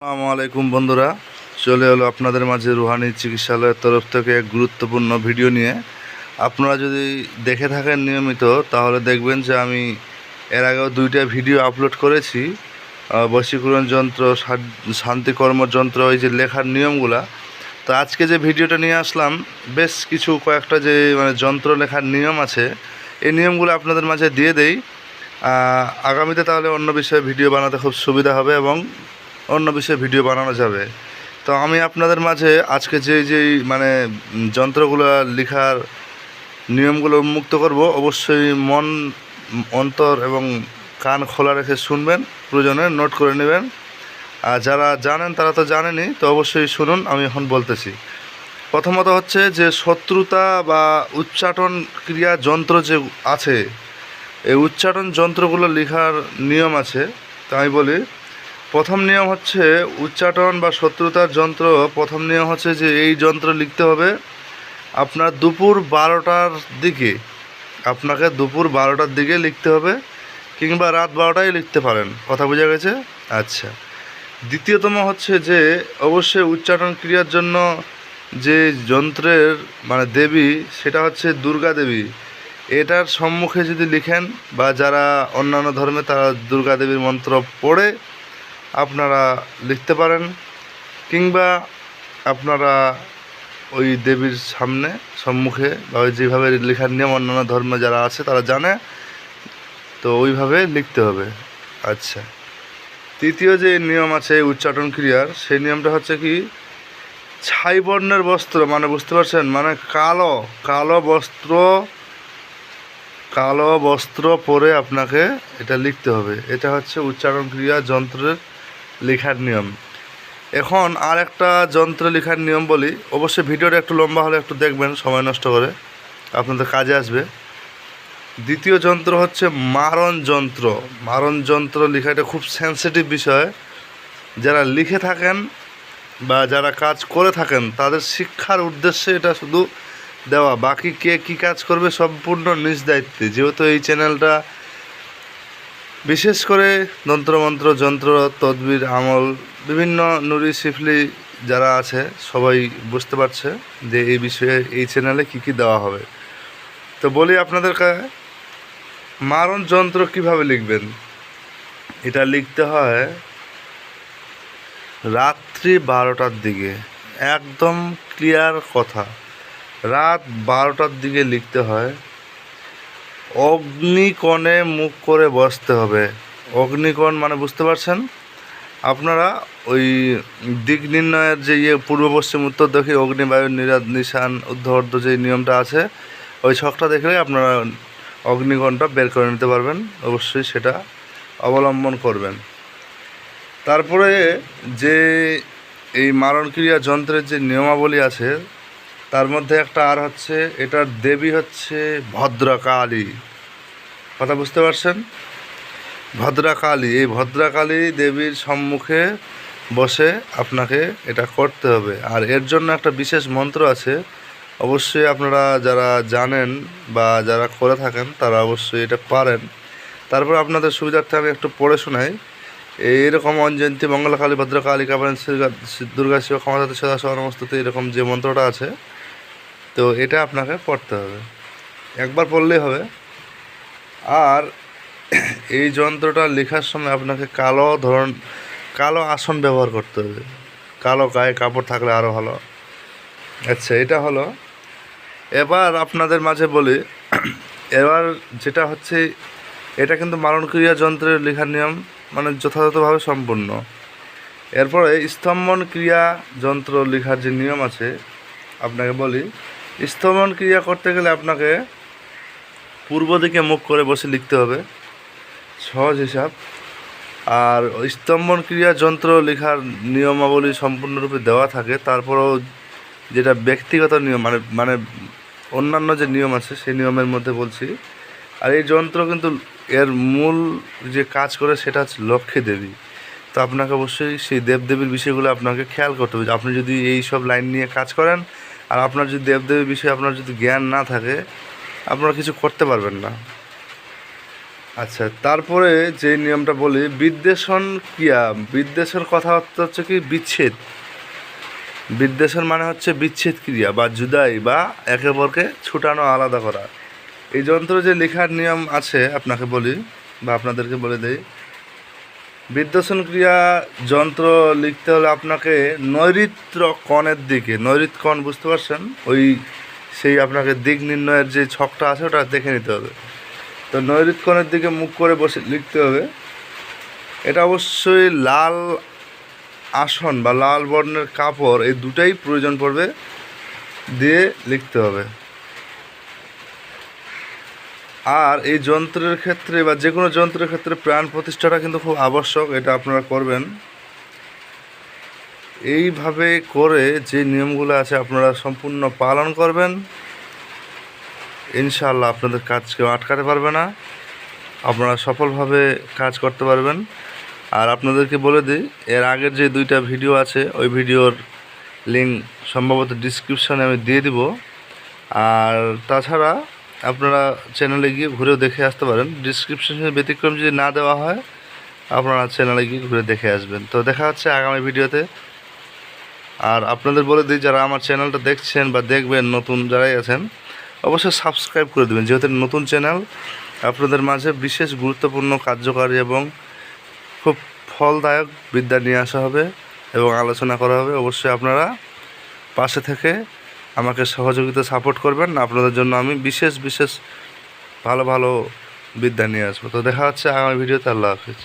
আসসালামু আলাইকুম বন্ধুরা, চলে এলো আপনাদের মাঝে রুহানি চিকিৎসালয়ের তরফ থেকে এক গুরুত্বপূর্ণ ভিডিও নিয়ে। আপনারা যদি দেখে থাকেন নিয়মিত, তাহলে দেখবেন যে আমি এর আগেও দুইটা ভিডিও আপলোড করেছি। বশীকরণ যন্ত্র শা- শান্তিকর্ম যন্ত্র, এই যে লেখার নিয়মগুলা। তো আজকে যে ভিডিওটা নিয়ে আসলাম, বেশ কিছু কয়েকটা যে মানে যন্ত্র লেখার নিয়ম আছে, এই নিয়মগুলো আপনাদের মাঝে দিয়ে দেই। আগামীতে তাহলে অন্য বিষয়ে ভিডিও বানাতে খুব সুবিধা হবে এবং অন্য বিষয়ে ভিডিও বানানো যাবে। তো আমি আপনাদের মাঝে আজকে যে যে মানে যন্ত্রগুলো লেখার নিয়মগুলো উন্মুক্ত করব, অবশ্যই মন, অন্তর এবং কান খোলা রেখে শুনবেন, প্রয়োজনে নোট করে নেবেন। আর যারা জানেন তারা তো জানেনই, তো অবশ্যই শুনুন, আমি এখন বলতেছি। প্রথমত হচ্ছে যে শত্রুতা বা উচ্চাটন ক্রিয়া যন্ত্র যে আছে, এই উচ্চাটন যন্ত্রগুলো লেখার নিয়ম আছে। তাই বলি প্রথম নিয়ম হচ্ছে উচ্চাটন বা শত্রুতার যন্ত্র। প্রথম নিয়ম হচ্ছে যে এই যন্ত্র লিখতে হবে আপনার দুপুর বারোটার দিকে। আপনাকে দুপুর বারোটার দিকে লিখতে হবে কিংবা রাত বারোটায় লিখতে পারেন। কথা বোঝা গেছে? আচ্ছা। দ্বিতীয়তম হচ্ছে যে অবশ্যই উচ্চারণ ক্রিয়ার জন্য যে যন্ত্রের মানে দেবী, সেটা হচ্ছে দুর্গা দেবী। এটার সম্মুখে যদি লিখেন বা যারা অন্যান্য ধর্মে তারা দুর্গা দেবীর মন্ত্র পড়ে আপনারা লিখতে পারেন, কিংবা আপনারা ওই দেবীর সামনে, সম্মুখে, বা ওই যেভাবে লেখার নিয়ম, অন্যান্য ধর্মে যারা আছে, তারা জানে, তো ওইভাবে লিখতে হবে। আচ্ছা। তৃতীয় যে নিয়ম আছে উচ্চাটন ক্রিয়ার, সেই নিয়মটা হচ্ছে কি, ছাই বর্ণের বস্ত্র মানে বুঝতে পারছেন? মানে কালো কালো বস্ত্র কালো বস্ত্র পরে আপনাকে এটা লিখতে হবে। এটা হচ্ছে উচ্চারণ ক্রিয়া যন্ত্রের লেখার নিয়ম। এখন আর একটা যন্ত্র লেখার নিয়ম বলি। অবশ্যই ভিডিওটা একটু লম্বা হলে একটু দেখবেন, সময় নষ্ট করে। আপনাদের কাজে আসবে। দ্বিতীয় যন্ত্র হচ্ছে মারণ যন্ত্র। মারণ যন্ত্র লেখাটা খুব সেন্সিটিভ বিষয়। যারা লিখে থাকেন বা যারা কাজ করে থাকেন, তাদের শিক্ষার উদ্দেশ্যে এটা শুধু দেওয়া। বাকি কে কী কাজ করবে সম্পূর্ণ নিজ দায়িত্বে। যেহেতু এই চ্যানেলটা বিশেষ করে তন্ত্রমন্ত্র যন্ত্র, তদবির, আমল, বিভিন্ন নুরি সিফলি যারা আছে, সবাই বুঝতে পারছে যে এই বিষয়ে, এই চ্যানেলে কী কী দেওয়া হবে। তো বলি আপনাদেরকে, মারণ যন্ত্র কীভাবে লিখবেন? এটা লিখতে হয় রাত্রি বারোটার দিকে। একদম ক্লিয়ার কথা। রাত বারোটার দিকে লিখতে হয়। অগ্নিকণে মুখ করে বসতে হবে। অগ্নিকণ মানে বুঝতে পারছেন? আপনারা ওই দিক নির্ণয়ের যে ইয়ে পূর্ব, পশ্চিম, উত্তর, দক্ষিণ অগ্নিবায়ু নিরাদ, নিশান উদ্ধর্দ যে নিয়মটা আছে, ওই ছকটা দেখলে আপনারা অগ্নিকণটা বের করে নিতে পারবেন। অবশ্যই সেটা অবলম্বন করবেন। তারপরে যে এই মারণক্রিয়া যন্ত্রের যে নিয়মাবলী আছে তার মধ্যে একটা আর হচ্ছে এটার দেবী হচ্ছে ভদ্রকালী কথা বুঝতে পারছেন ভদ্রাকালী এই ভদ্রাকালী দেবীর সম্মুখে বসে আপনাকে এটা করতে হবে আর এর জন্য একটা বিশেষ মন্ত্র আছে অবশ্যই আপনারা যারা জানেন বা যারা করে থাকেন তারা অবশ্যই এটা পারেন তারপর আপনাদের সুবিধার্থে আমি একটু পড়ে শোনাই এইরকম অঞ্জয়ন্তী মঙ্গলকালী ভদ্রকালী কাপায়ন দুর্গা শিব ক্ষমতাতে সদা সহনমস্তুতে এরকম যে মন্ত্রটা আছে তো এটা আপনাকে পড়তে হবে। একবার পড়লেই হবে। আর এই যন্ত্রটা লেখার সময় আপনাকে কালো ধরন, কালো আসন ব্যবহার করতে হবে। কালো গায়ে কাপড় থাকলে আরও ভালো। আচ্ছা এটা হলো। এবার আপনাদের মাঝে বলি, এবার যেটা হচ্ছে, এটা কিন্তু মারণক্রিয়া যন্ত্রের লেখার নিয়ম মানে যথাযথভাবে সম্পূর্ণ। এরপরে স্তম্ভন ক্রিয়া যন্ত্র লেখার যে নিয়ম আছে, আপনাকে বলি স্তম্ভন ক্রিয়া করতে গেলে আপনাকে পূর্ব দিকে মুখ করে বসে লিখতে হবে। সহজ হিসাব। আর স্তম্ভন ক্রিয়া যন্ত্র লেখার নিয়মাবলী সম্পূর্ণরূপে দেওয়া থাকে। তারপরেও যেটা ব্যক্তিগত নিয়ম মানে মানে অন্যান্য যে নিয়ম আছে, সেই নিয়মের মধ্যে বলছি। আর এই যন্ত্র কিন্তু এর মূল যে কাজ করে সেটা হচ্ছে লক্ষ্মী দেবী। তো আপনাকে অবশ্যই সেই দেবদেবীর বিষয়গুলো আপনাকে খেয়াল করতে হবে। আপনি যদি এই সব লাইন নিয়ে কাজ করেন আর আপনার যদি দেবদেবীর বিষয়ে আপনার যদি জ্ঞান না থাকে, আপনারা কিছু করতে পারবেন না। আচ্ছা তারপরে যে নিয়মটা বলি, বিদ্বেষণ ক্রিয়া, বিদ্বেষের কথাবার্তা হচ্ছে কি, বিচ্ছেদ। বিদ্বেষণ মানে হচ্ছে বিচ্ছেদ ক্রিয়া বা জুদাই বা একে অপরকে ছুটানো, আলাদা করা। এই যন্ত্র যে লেখার নিয়ম আছে, আপনাকে বলি বা আপনাদেরকে বলে দেই বিদ্বেষণ ক্রিয়া যন্ত্র লিখতে হলে আপনাকে নৈরিত্র কণের দিকে নৈরিত কণ বুঝতে পারছেন? ওই সেই আপনাকে দিক নির্ণয়ের যে ছকটা আছে ওটা দেখে নিতে হবে। তো নৈরিত কণের দিকে মুখ করে বসে লিখতে হবে। এটা অবশ্যই লাল আসন বা লাল বর্ণের কাপড় এই দুটাই প্রয়োজন পড়বে দিয়ে লিখতে হবে। আর এই যন্ত্রের ক্ষেত্রে বা যে কোনো যন্ত্রের ক্ষেত্রে প্রাণ প্রতিষ্ঠাটা কিন্তু খুব আবশ্যক, এটা আপনারা করবেন। এইভাবে করে যে নিয়মগুলো আছে আপনারা সম্পূর্ণ পালন করবেন। ইনশাআল্লাহ আপনাদের কাজ কেউ আটকাতে পারবে না। আপনারা সফলভাবে কাজ করতে পারবেন। আর আপনাদেরকে বলে দিই, এর আগের যে দুইটা ভিডিও আছে, ওই ভিডিওর লিঙ্ক সম্ভবত ডিসক্রিপশনে আমি দিয়ে দিব। আর তাছাড়া আপনারা চ্যানেলে গিয়ে ঘুরেও দেখে আসতে পারেন। ডিসক্রিপশনে ব্যতিক্রম যদি না দেওয়া হয়, আপনারা চ্যানেলে গিয়ে ঘুরে দেখে আসবেন। তো দেখা হচ্ছে আগামী ভিডিওতে। আর আপনাদের বলে দিই, যারা আমার চ্যানেলটা দেখছেন বা দেখবেন, নতুন যারাই আছেন, অবশ্যই সাবস্ক্রাইব করে দেবেন। যেহেতু নতুন চ্যানেল আপনাদের মাঝে বিশেষ গুরুত্বপূর্ণ, কার্যকারী এবং খুব ফলদায়ক বিদ্যা নিয়ে আসা হবে এবং আলোচনা করা হবে। অবশ্যই আপনারা পাশে থেকে আমাকে সহযোগিতা সাপোর্ট করবেন। আপনাদের জন্য আমি বিশেষ বিশেষ ভালো ভালো বিদ্যা নিয়ে আসব। তো দেখা হচ্ছে আগামী ভিডিওতে। আল্লাহ হাফিজ।